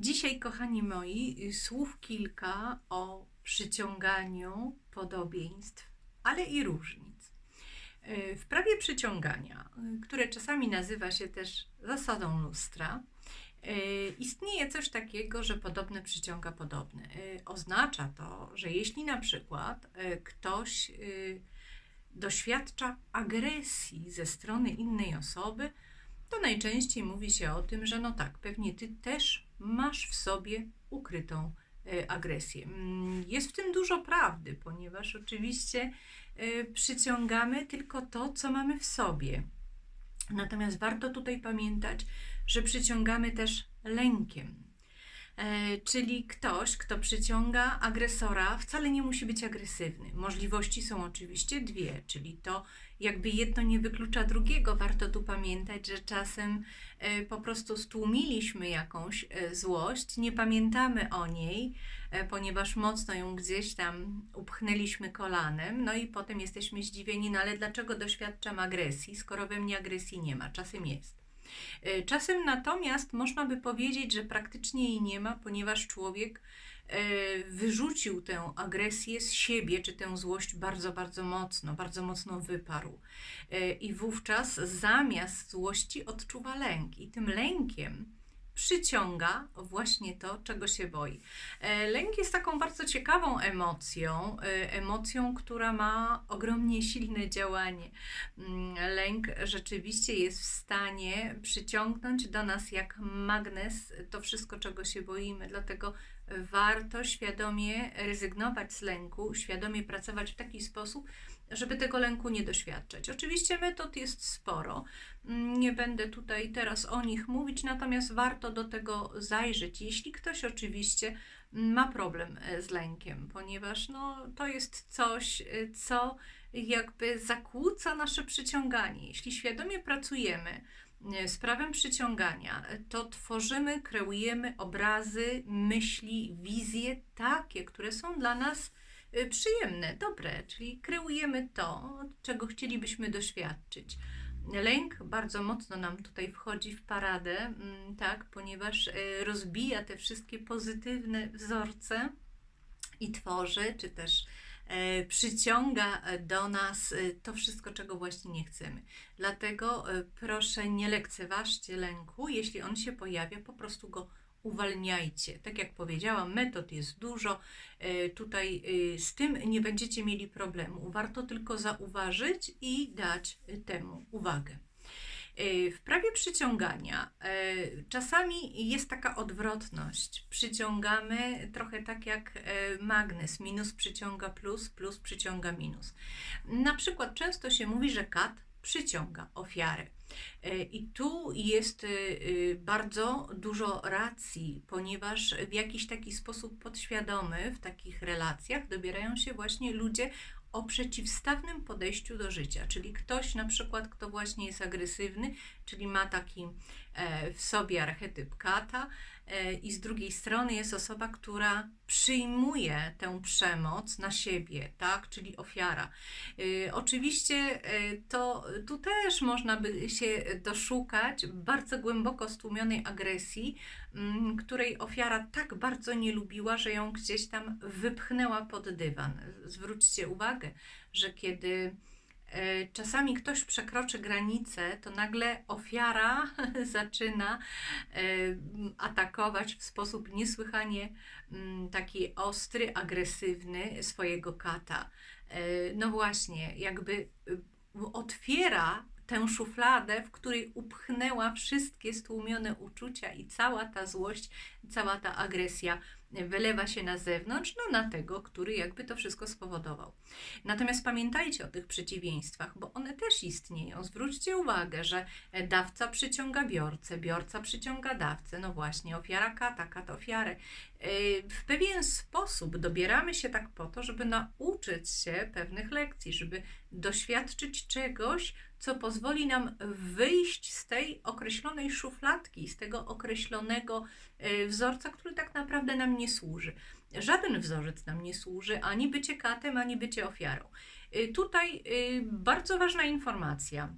Dzisiaj, kochani moi, słów kilka o przyciąganiu podobieństw, ale i różnic. E, W prawie przyciągania, e, które czasami nazywa się też zasadą lustra, e, istnieje coś takiego, że podobne przyciąga podobne. Oznacza to, że jeśli na przykład ktoś doświadcza agresji ze strony innej osoby, to najczęściej mówi się o tym, że no tak, pewnie ty też masz w sobie ukrytą e, agresję. Mm, Jest w tym dużo prawdy, ponieważ oczywiście e, przyciągamy tylko to, co mamy w sobie. Natomiast warto tutaj pamiętać, że przyciągamy też lękiem. E, Czyli ktoś, kto przyciąga agresora, wcale nie musi być agresywny. Możliwości są oczywiście dwie, czyli to jakby jedno nie wyklucza drugiego. Warto tu pamiętać, że czasem e, po prostu stłumiliśmy jakąś e, złość, nie pamiętamy o niej, ponieważ mocno ją gdzieś tam upchnęliśmy kolanem, no i potem jesteśmy zdziwieni, no ale dlaczego doświadczam agresji, skoro we mnie agresji nie ma? Czasem jest. E, Czasem natomiast można by powiedzieć, że praktycznie jej nie ma, ponieważ człowiek e, wyrzucił tę agresję z siebie, czy tę złość bardzo, bardzo mocno, bardzo mocno wyparł. E, I wówczas zamiast złości odczuwa lęk, i tym lękiem przyciąga właśnie to, czego się boi. E, Lęk jest taką bardzo ciekawą emocją, e, emocją, która ma ogromnie silne działanie. Mm, Lęk rzeczywiście jest w stanie przyciągnąć do nas jak magnes to wszystko, czego się boimy, dlatego warto świadomie rezygnować z lęku, świadomie pracować w taki sposób, żeby tego lęku nie doświadczać. Oczywiście metod jest sporo, Mm, nie będę tutaj teraz o nich mówić, natomiast warto do tego zajrzeć, jeśli ktoś oczywiście ma problem e, z lękiem, ponieważ no, to jest coś, e, co jakby zakłóca nasze przyciąganie. Jeśli świadomie pracujemy e, z prawem przyciągania, to tworzymy, kreujemy obrazy, myśli, wizje takie, które są dla nas przyjemne, dobre, czyli kreujemy to, czego chcielibyśmy doświadczyć. Lęk bardzo mocno nam tutaj wchodzi w paradę, mm, tak, ponieważ y, rozbija te wszystkie pozytywne wzorce i tworzy, czy też e, przyciąga do nas e, to wszystko, czego właśnie nie chcemy. Dlatego proszę nie lekceważcie lęku, jeśli on się pojawia, po prostu go uwalniajcie. Tak jak powiedziałam, metod jest dużo. E, Tutaj e, z tym nie będziecie mieli problemu. Warto tylko zauważyć i dać temu uwagę. E, W prawie przyciągania czasami jest taka odwrotność. Przyciągamy trochę tak jak magnes. Minus przyciąga plus, plus przyciąga minus. Na przykład często się mówi, że kat przyciąga ofiarę. E, I tu jest e, e, bardzo dużo racji, ponieważ w jakiś taki sposób podświadomy w takich relacjach dobierają się właśnie ludzie o przeciwstawnym podejściu do życia, czyli ktoś na przykład, kto właśnie jest agresywny, czyli ma taki e, w sobie archetyp kata e, i z drugiej strony jest osoba, która przyjmuje tę przemoc na siebie, tak, czyli ofiara. E, Oczywiście to tu też można by się doszukać bardzo głęboko stłumionej agresji, m, której ofiara tak bardzo nie lubiła, że ją gdzieś tam wypchnęła pod dywan. Zwróćcie uwagę, że kiedy czasami ktoś przekroczy granicę, to nagle ofiara zaczyna e, atakować w sposób niesłychanie mm, taki ostry, agresywny swojego kata. E, No właśnie, jakby y, otwiera tę szufladę, w której upchnęła wszystkie stłumione uczucia i cała ta złość, cała ta agresja wylewa się na zewnątrz, no na tego, który jakby to wszystko spowodował. Natomiast pamiętajcie o tych przeciwieństwach, bo one też istnieją. Zwróćcie uwagę, że dawca przyciąga biorcę, biorca przyciąga dawcę, no właśnie, ofiara kata, kat ofiarę. Yy, W pewien sposób dobieramy się tak po to, żeby nauczyć się pewnych lekcji, żeby doświadczyć czegoś, co pozwoli nam wyjść z tej określonej szufladki, z tego określonego e, wzorca, który tak naprawdę nam nie służy. Żaden wzorzec nam nie służy, ani bycie katem, ani bycie ofiarą. E, Tutaj e, bardzo ważna informacja.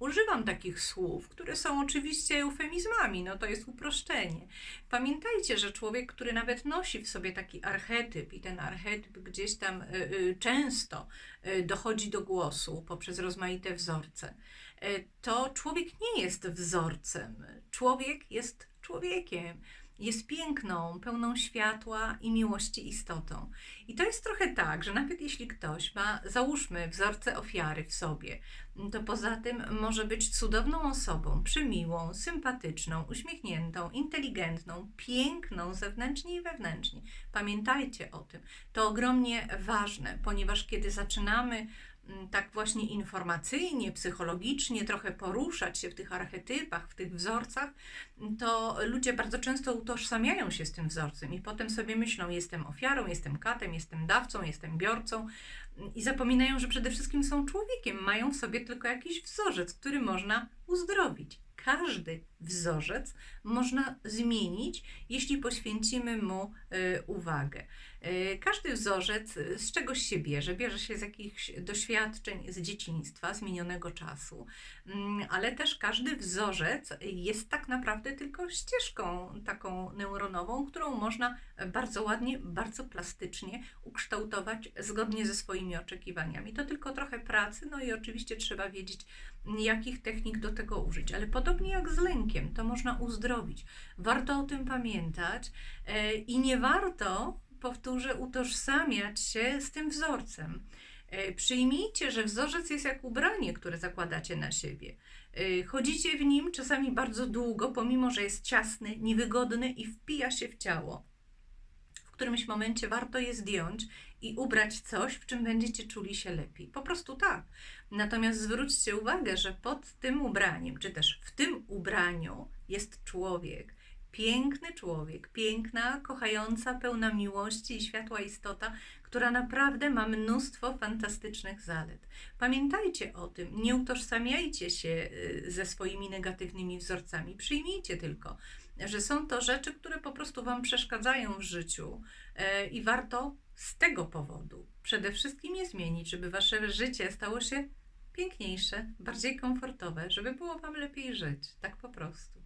Używam takich słów, które są oczywiście eufemizmami, no to jest uproszczenie. Pamiętajcie, że człowiek, który nawet nosi w sobie taki archetyp i ten archetyp gdzieś tam y, y, często y, dochodzi do głosu poprzez rozmaite wzorce, to człowiek nie jest wzorcem. Człowiek jest człowiekiem jest piękną, pełną światła i miłości istotą. I to jest trochę tak, że nawet jeśli ktoś ma, załóżmy, wzorce ofiary w sobie, to poza tym może być cudowną osobą, przymiłą, sympatyczną, uśmiechniętą, inteligentną, piękną zewnętrznie i wewnętrznie. Pamiętajcie o tym. To ogromnie ważne, ponieważ kiedy zaczynamy tak właśnie informacyjnie, psychologicznie trochę poruszać się w tych archetypach, w tych wzorcach, to ludzie bardzo często utożsamiają się z tym wzorcem i potem sobie myślą: jestem ofiarą, jestem katem, jestem dawcą, jestem biorcą mm, i zapominają, że przede wszystkim są człowiekiem, mają w sobie tylko jakiś wzorzec, który można uzdrowić. Każdy wzorzec można zmienić, jeśli poświęcimy mu y, uwagę. Y, każdy wzorzec z czegoś się bierze, bierze się z jakichś doświadczeń z dzieciństwa, z minionego czasu, mm, ale też każdy wzorzec jest tak naprawdę tylko ścieżką taką neuronową, którą można bardzo ładnie, bardzo plastycznie ukształtować zgodnie ze swoimi oczekiwaniami. To tylko trochę pracy, no i oczywiście trzeba wiedzieć, jakich technik do tego użyć, ale podobnie jak z lękiem, to można uzdrowić. Warto o tym pamiętać e, i nie warto powtórzę, utożsamiać się z tym wzorcem. E, przyjmijcie, że wzorzec jest jak ubranie, które zakładacie na siebie. E, chodzicie w nim czasami bardzo długo, pomimo że jest ciasny, niewygodny i wpija się w ciało. W którymś momencie warto je zdjąć i ubrać coś, w czym będziecie czuli się lepiej. Po prostu tak. Natomiast zwróćcie uwagę, że pod tym ubraniem, czy też w tym ubraniu jest człowiek piękny człowiek, piękna, kochająca, pełna miłości i światła istota, która naprawdę ma mnóstwo fantastycznych zalet. Pamiętajcie o tym, nie utożsamiajcie się y, ze swoimi negatywnymi wzorcami, przyjmijcie tylko, że są to rzeczy, które po prostu Wam przeszkadzają w życiu e, i warto z tego powodu przede wszystkim je zmienić, żeby Wasze życie stało się piękniejsze, bardziej komfortowe, żeby było Wam lepiej żyć. Tak po prostu.